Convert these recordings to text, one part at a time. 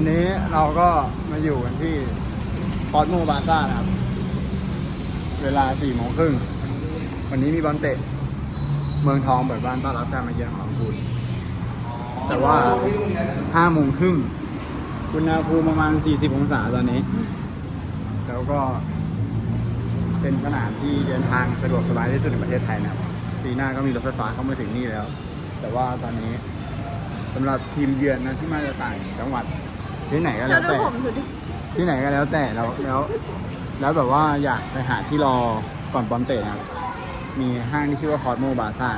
วันนี้เราก็มาอยู่กันที่คอสโมบาซ่านะครับ เวลาสี่โมงครึ่ง วันนี้มีบอลเตะ เมืองทองเปิดบ้านต้อนรับการมาเยือนของลำพูนแต่ว่าห้าโมงครึ่งอุณหภูมิประมาณ 40 องศาตอนนี้ แล้วก็เป็นสนามที่เดินทางสะดวกสบายที่สุดในประเทศไทยนะครับปีหน้าก็มีรถไฟฟ้าเข้ามาถึงนี่แล้ว แต่ว่าตอนนี้สำหรับทีมเยือนนะที่มาจากต่างจังหวัด ที่ไหนก็แล้แล้ววดูแต่ ผมดูดิที่ไหนก็แล้วแต่แล้วแล้ว แล้วแบบว่าอยากไปหาที่รอก่อนบอลเตะนะครับ มีห้างที่ชื่อว่าคอสโมบาซ่า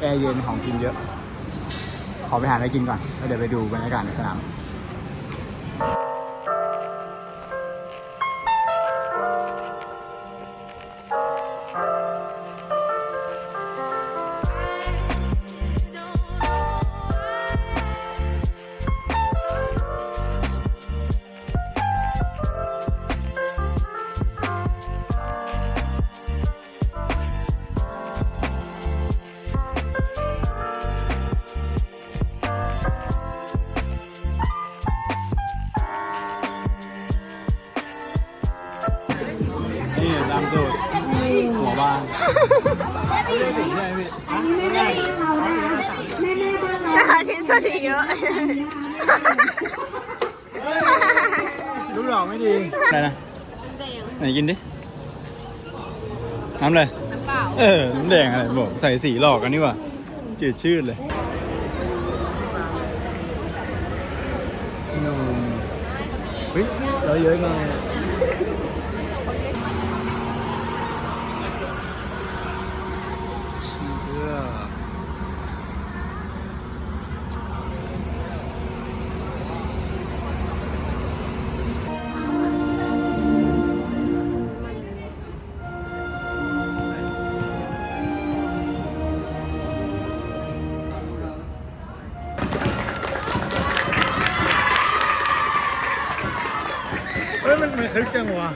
แอร์เย็นของกินเยอะ ขอไปหาอะไรกินก่อนแล้วเดี๋ยวไปดูบรรยากาศในสนาม นเรานะคะแม่แม่บ้านเรานะคะทิศดีเยอะลูกดอกไม่ดีอะไรนะไหนกินดิน้ำเลยน้ำเปล่าเออน้ำแดงอะไรบอกใส่สีหลอกกันนี่หว่าจืดชืดเลยเฮ้ยเราเยอะมาก เฮ้ยมันมันคึกจังวะ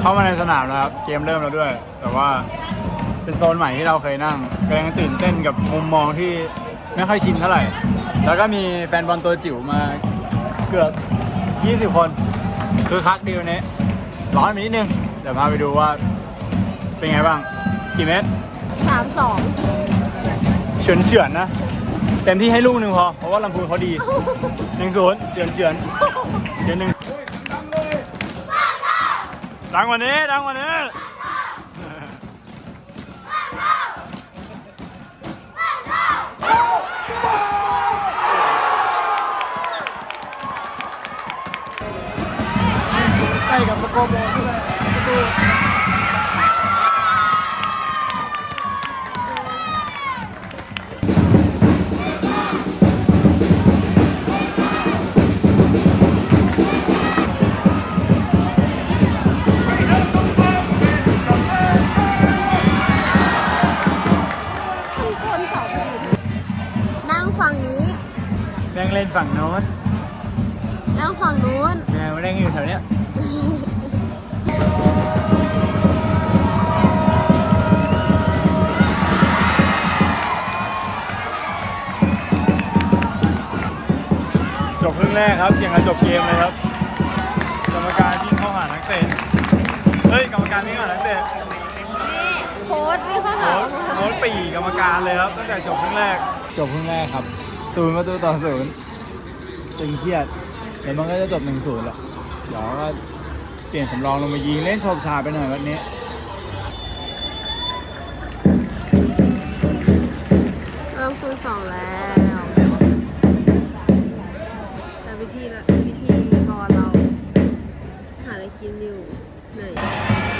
เข้ามาในสนามแล้วครับ เกมเริ่มแล้วด้วย แต่ว่าเป็นโซนใหม่ที่เราเคยนั่งก็ยังตื่นเต้นกับมุมมองที่ไม่ค่อยชินเท่าไหร่ แล้วก็มีแฟนบอลตัวจิ๋วมาเกือบ 20 คน คือคักดีวันนี้ร้อนไปนิดนึง เดี๋ยวพาไปดูว่าเป็นไงบ้าง กี่เมตร สามสองเฉือนเฉือนนะ เต็มที่ให้ลูกหนึ่งพอ เพราะว่าลำพูนเขาดีหนึ่งศูนย์เฉือนเฉือนเฉือนหนึ่งดังกว่านี้ดังกว่านี้ใกล้กับสกอร์บอลด้วย ฝั่งโน้นนั่งฝั่งนู้นแม่งเล่นอยู่แถวเนี้ยจบครึ่งแรกครับอย่างกับจบเกมเลยครับ กรรมการวิ่งเข้าหานักเตะเฮ้ยกรรมการวิ่งเข้าหานักเตะโค้ดไม่เข้าโค้หาชโค้ชปีกรรมการเลยครับตั้งแต่จบครึ่งแรก จบครึ่งแรกครับศูนย์ประตูต่อศูนย์ ตึงเครียดเดี๋ยวมันก็จะจบหนึ่งศูนย์แหละเดี๋ยวก็เปลี่ยนสำรองลงมายิงเล่นโฉบฉาไปหน่อยวันนี้เริ่มคูณสองแล้วแต่วิธีละวิธีกรเรา หาอะไรกินอยู่เหน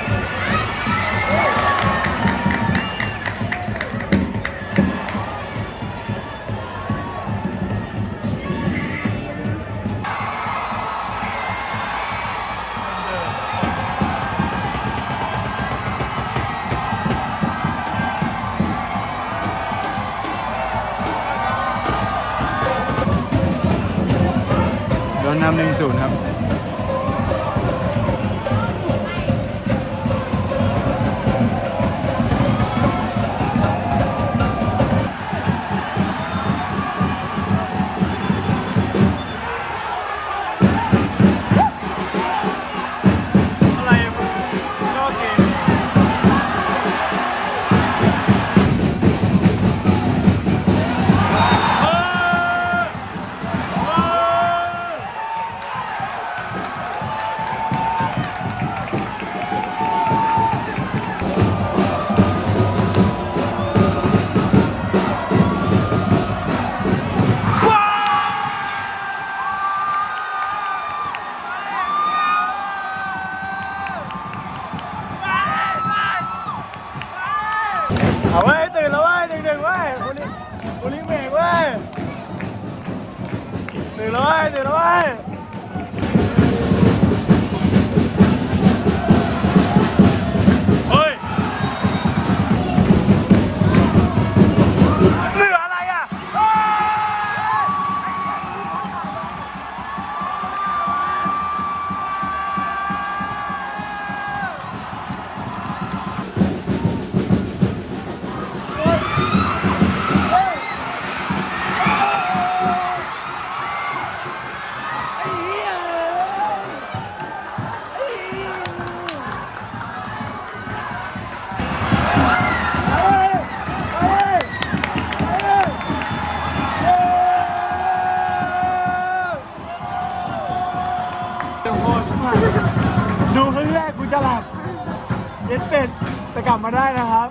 นำหนึ่งศูนย์ครับ เอาเว้ยตื่นแล้วเว้ยหนึ่งหนึ่งเว้ยโอลิโอลิเมกเว้ยตื่นแล้วเว้ยตื่นแล้วเว้ย แต่กลับมาได้นะครับ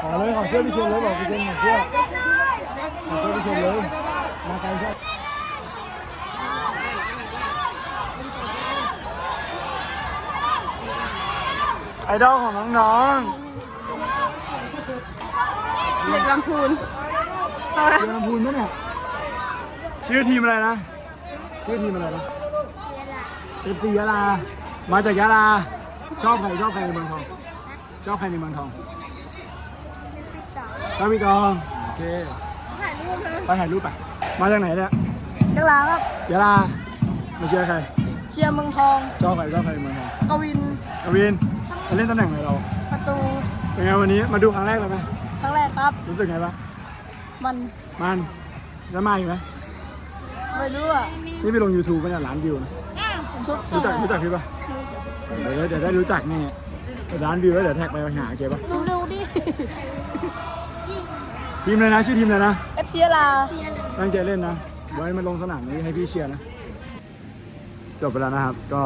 ขอเลยขอเสื้อพี่เคนเลยบอกพี่เคนขอเสื้อขอเสื้อพี่เคนเลยมาไกลใช่ ไอดอลของน้องเด็กลำพูนเออๆเชียร์ลำพูนไหมเนี่ยชื่อทีมอะไรนะ ชื่อทีมอะไรนะ เอฟซียะลา มาจากยะลา ชอบใครชอบใครในเมืองทอง ชอบใครในเมืองทอง ชอบพี่กองโอเคถ่ายรูปเลยไปถ่ายรูปไป มาจากไหนเนี่ย นักลาครับ ยะลา มาเชียร์ใคร เชียร์เมืองทองชอบใครชอบใครในเมืองทองกวิน กวิน มาเล่นตำแหน่งไหนเราประตูเป็นไงวันนี้มาดูครั้งแรกเลยไหมครั้งแรกครับ รู้สึกไงบ้างมันมันแล้วมาอีกไหมไม่รู้อะนี่ไปลง YouTube เป็นล้านวิวนะชุดรู้จักรู้จักพี่ปะเดี๋ยวเดี๋ยวได้รู้จักนี่ล้านวิวแล้วเดี๋ยวแท็กไปหาโอเคปะดูดูดิทีมเลยนะชื่อทีมเลยนะเอฟซีลาตั้งใจเล่นนะไว้มันลงสนามนี้ให้พี่เชียร์นะ จบไปแล้วนะครับก็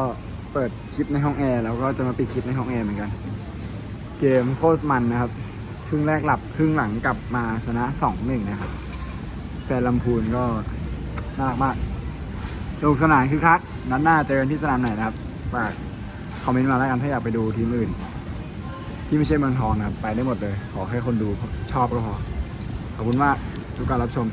เปิดคลิปในห้องแอร์แล้วก็จะมาปิดคลิปในห้องแอร์เหมือนกัน เกมโคตรมันนะครับ ครึ่งแรกหลับ ครึ่งหลังกลับมาชนะสองหนึ่งนะครับ แฟนลำพูนก็น่ารักมากลงสนามคือคักนัดหน้าเจอกันที่สนามไหนนะครับ ฝากคอมเมนต์มาแล้วกันถ้าอยากไปดูทีมอื่น ที่ไม่ใช่เมืองทองนะครับ ไปได้หมดเลย ขอแค่คนดูชอบก็พอ ขอบคุณมากทุกการรับชม